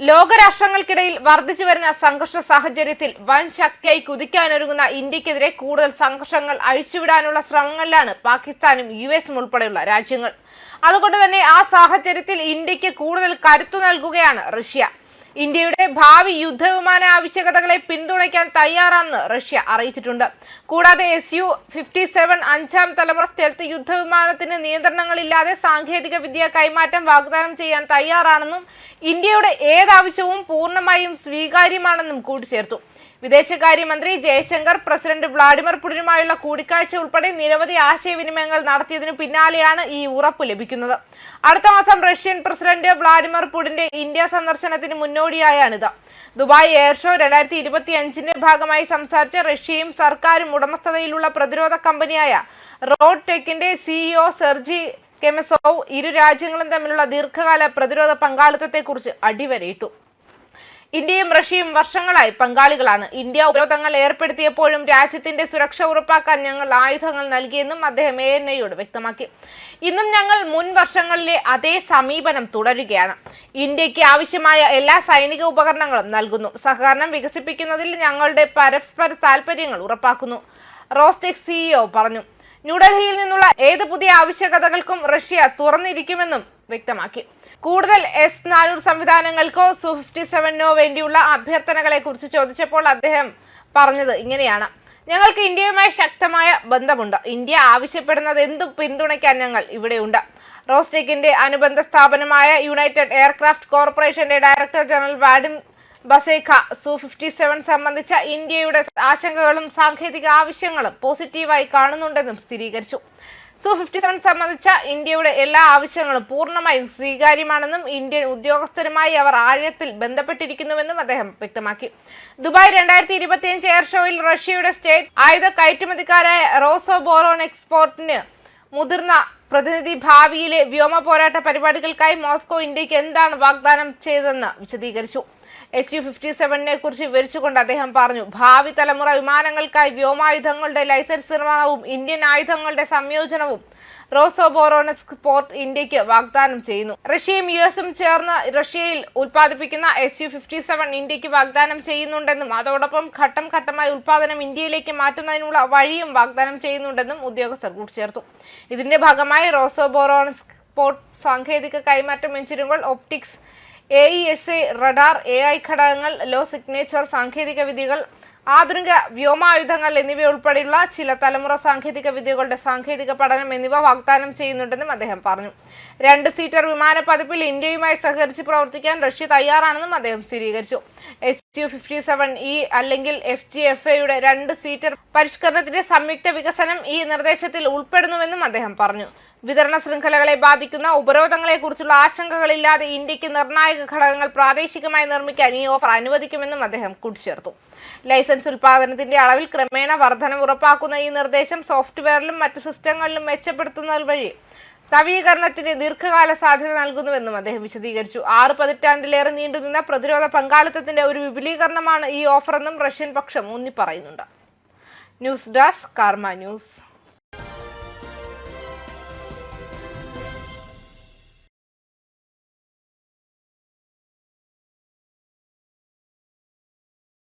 ലോകരാഷ്ട്രങ്ങൾക്കിടയിൽ വർദ്ധിച്ചു വരുന്ന സംഘർഷ സാഹചര്യത്തിൽ വൻ ശക്തിയായി കുതിക്കാനൊരുങ്ങുന്ന ഇന്ത്യക്കെതിരെ കൂടുതൽ സംഘർഷങ്ങൾ അഴിച്ചുവിടാനുള്ള ശ്രമങ്ങളിലാണ് പാകിസ്ഥാനും യു എസും ഉൾപ്പെടെയുള്ള രാജ്യങ്ങൾ. അതുകൊണ്ട് തന്നെ ആ സാഹചര്യത്തിൽ ഇന്ത്യയ്ക്ക് കൂടുതൽ കരുത്തു നൽകുകയാണ് റഷ്യ. ഇന്ത്യയുടെ ഭാവി യുദ്ധവിമാന ആവശ്യകതകളെ പിന്തുണയ്ക്കാൻ തയ്യാറാണെന്ന് റഷ്യ അറിയിച്ചിട്ടുണ്ട്. കൂടാതെ എസ് യു ഫിഫ്റ്റി സെവൻ അഞ്ചാം തലമുറ സ്റ്റെൽത്ത് യുദ്ധവിമാനത്തിന് നിയന്ത്രണങ്ങളില്ലാതെ സാങ്കേതിക വിദ്യ കൈമാറ്റം വാഗ്ദാനം ചെയ്യാൻ തയ്യാറാണെന്നും ഇന്ത്യയുടെ ഏതാവശ്യവും പൂർണമായും സ്വീകാര്യമാണെന്നും കൂട്ടിച്ചേർത്തു. വിദേശകാര്യമന്ത്രി ജയശങ്കർ പ്രസിഡന്റ് വ്ളാഡിമിർ പുടിനുമായുള്ള കൂടിക്കാഴ്ച ഉൾപ്പെടെ നിരവധി ആശയവിനിമയങ്ങൾ നടത്തിയതിനു പിന്നാലെയാണ് ഈ ഉറപ്പ് ലഭിക്കുന്നത്. അടുത്ത മാസം റഷ്യൻ പ്രസിഡന്റ് വ്ളാഡിമിർ പുടിന്റെ ഇന്ത്യ സന്ദർശനത്തിന് മുന്നോടിയായാണിത്. ദുബായ് എയർ ഷോ രണ്ടായിരത്തി ഇരുപത്തി അഞ്ചിന്റെ ഭാഗമായി സംസാരിച്ച റഷ്യയും സർക്കാരും ഉടമസ്ഥതയിലുള്ള പ്രതിരോധ കമ്പനിയായ റോഡ് ടെക്കിന്റെ സിഇഒ സെർജി കെമസോവ് ഇരു രാജ്യങ്ങളും തമ്മിലുള്ള ദീർഘകാല പ്രതിരോധ പങ്കാളിത്തത്തെക്കുറിച്ച് അടിവരയിട്ടു. ഇന്ത്യയും റഷ്യയും വർഷങ്ങളായി പങ്കാളികളാണ്. ഇന്ത്യ ഉപരോധങ്ങൾ ഏർപ്പെടുത്തിയപ്പോഴും രാജ്യത്തിന്റെ സുരക്ഷ ഉറപ്പാക്കാൻ ഞങ്ങൾ ആയുധങ്ങൾ നൽകിയെന്നും അദ്ദേഹം എ എൻ ഐയോട് വ്യക്തമാക്കി. ഇന്നും ഞങ്ങൾ മുൻ വർഷങ്ങളിലെ അതേ സമീപനം തുടരുകയാണ്. ഇന്ത്യയ്ക്ക് ആവശ്യമായ എല്ലാ സൈനിക ഉപകരണങ്ങളും നൽകുന്നു. സഹകരണം വികസിപ്പിക്കുന്നതിൽ ഞങ്ങളുടെ പരസ്പര താൽപര്യങ്ങൾ ഉറപ്പാക്കുന്നു. റോസ്റ്റെക് സിഇഒ പറഞ്ഞു. ന്യൂഡൽഹിയിൽ നിന്നുള്ള ഏത് പുതിയ ആവശ്യകതകൾക്കും റഷ്യ തുറന്നിരിക്കുമെന്നും വ്യക്തമാക്കി. കൂടുതൽ എസ് നാനൂറ് സംവിധാനങ്ങൾക്കോ സു ഫിഫ്റ്റി സെവനോ വേണ്ടിയുള്ള അഭ്യർത്ഥനകളെ കുറിച്ച് ചോദിച്ചപ്പോൾ അദ്ദേഹം പറഞ്ഞത് ഇങ്ങനെയാണ്. ഞങ്ങൾക്ക് ഇന്ത്യയുമായി ശക്തമായ ബന്ധമുണ്ട്. ഇന്ത്യ ആവശ്യപ്പെടുന്നത് എന്തും പിന്തുണയ്ക്കാൻ ഞങ്ങൾ ഇവിടെയുണ്ട്. റോസ്റ്റെക്കിന്റെ അനുബന്ധ സ്ഥാപനമായ യുണൈറ്റഡ് എയർക്രാഫ്റ്റ് കോർപ്പറേഷന്റെ director general Vadim Badekha Su fifty seven സംബന്ധിച്ച ഇന്ത്യയുടെ ആശങ്കകളും സാങ്കേതിക ആവശ്യങ്ങളും പോസിറ്റീവായി കാണുന്നുണ്ടെന്നും സ്ഥിരീകരിച്ചു. സു ഫിഫ്റ്റി സെവൻ സംബന്ധിച്ച ഇന്ത്യയുടെ എല്ലാ ആവശ്യങ്ങളും പൂർണമായും സ്വീകാര്യമാണെന്നും ഇന്ത്യൻ ഉദ്യോഗസ്ഥരുമായി അവർ ആഴത്തിൽ ബന്ധപ്പെട്ടിരിക്കുന്നുവെന്നും അദ്ദേഹം വ്യക്തമാക്കി. ദുബായ് രണ്ടായിരത്തി ഇരുപത്തിയഞ്ച് എയർ ഷോയിൽ റഷ്യയുടെ സ്റ്റേറ്റ് ആയുധ കയറ്റുമതിക്കാരായ റോസോ ബോറോൺ എക്സ്പോർട്ടിന് മുതിർന്ന പ്രതിനിധി ഭാവിയിലെ വ്യോമ പോരാട്ട പരിപാടികൾക്കായി മോസ്കോ ഇന്ത്യയ്ക്ക് എന്താണ് വാഗ്ദാനം ചെയ്തതെന്ന് വിശദീകരിച്ചു. എസ് യു ഫിഫ്റ്റി സെവനിനെ കുറിച്ച് വിവരിച്ചുകൊണ്ട് അദ്ദേഹം പറഞ്ഞു ഭാവി തലമുറ വിമാനങ്ങൾക്കായി വ്യോമായുധങ്ങളുടെ ലൈസൻസ് നിർമ്മാണവും ഇന്ത്യൻ ആയുധങ്ങളുടെ സംയോജനവും റോസോബോറോണസ്ക് പോർട്ട് ഇന്ത്യയ്ക്ക് വാഗ്ദാനം ചെയ്യുന്നു. റഷ്യയും യു എസും ചേർന്ന് റഷ്യയിൽ ഉൽപ്പാദിപ്പിക്കുന്ന എസ് യു ഫിഫ്റ്റി സെവൻ ഇന്ത്യയ്ക്ക് വാഗ്ദാനം ചെയ്യുന്നുണ്ടെന്നും അതോടൊപ്പം ഘട്ടം ഘട്ടമായി ഉൽപ്പാദനം ഇന്ത്യയിലേക്ക് മാറ്റുന്നതിനുള്ള വഴിയും വാഗ്ദാനം ചെയ്യുന്നുണ്ടെന്നും ഉദ്യോഗസ്ഥർ കൂട്ടിച്ചേർത്തു. ഇതിന്റെ ഭാഗമായി റോസോബോറോണസ്ക് പോർട്ട് സാങ്കേതിക കൈമാറ്റം എഞ്ചിനുകൾ optics A E S A radar A I ഘടകങ്ങൾ ലോ സിഗ്നേച്ചർ സാങ്കേതിക വിദ്യകൾ ആധുനിക വ്യോമായുധങ്ങൾ എന്നിവ എന്നിവയുൾപ്പെടെയുള്ള ചില തലമുറ സാങ്കേതിക വിദ്യകളുടെ സാങ്കേതിക പഠനം എന്നിവ വാഗ്ദാനം ചെയ്യുന്നുണ്ടെന്നും അദ്ദേഹം പറഞ്ഞു. രണ്ട് സീറ്റർ വിമാന പതിപ്പിൽ ഇന്ത്യയുമായി സഹകരിച്ച് പ്രവർത്തിക്കാൻ റഷ്യ തയ്യാറാണെന്നും അദ്ദേഹം സ്ഥിരീകരിച്ചു. S U fifty seven E അല്ലെങ്കിൽ എഫ് ജി എഫ് എയുടെ രണ്ട് സീറ്റർ പരിഷ്കരണത്തിന്റെ സംയുക്ത വികസനം ഈ നിർദ്ദേശത്തിൽ ഉൾപ്പെടുന്നുവെന്നും അദ്ദേഹം പറഞ്ഞു. വിതരണ ശൃംഖലകളെ ബാധിക്കുന്ന ഉപരോധങ്ങളെക്കുറിച്ചുള്ള ആശങ്കകളില്ലാതെ ഇന്ത്യയ്ക്ക് നിർണായക ഘടകങ്ങൾ പ്രാദേശികമായി നിർമ്മിക്കാൻ ഈ ഓഫർ അനുവദിക്കുമെന്നും അദ്ദേഹം കൂട്ടിച്ചേർത്തു. ലൈസൻസ് ഉൽപാദനത്തിന്റെ അളവിൽ ക്രമേണ വർധനം ഉറപ്പാക്കുന്ന ഈ നിർദ്ദേശം സോഫ്റ്റ്വെയറിലും മറ്റ് സിസ്റ്റങ്ങളിലും മെച്ചപ്പെടുത്തുന്നത് വഴി നവീകരണത്തിന് ദീർഘകാല സാധ്യത നൽകുന്നുവെന്നും അദ്ദേഹം വിശദീകരിച്ചു. ആറ് പതിറ്റാണ്ടിലേറെ നീണ്ടുനിന്ന പ്രതിരോധ പങ്കാളിത്തത്തിന്റെ ഒരു വിപുലീകരണമാണ് ഈ ഓഫറെന്നും റഷ്യൻ പക്ഷം ഊന്നിപ്പറയുന്നുണ്ട്. News desk Karma news.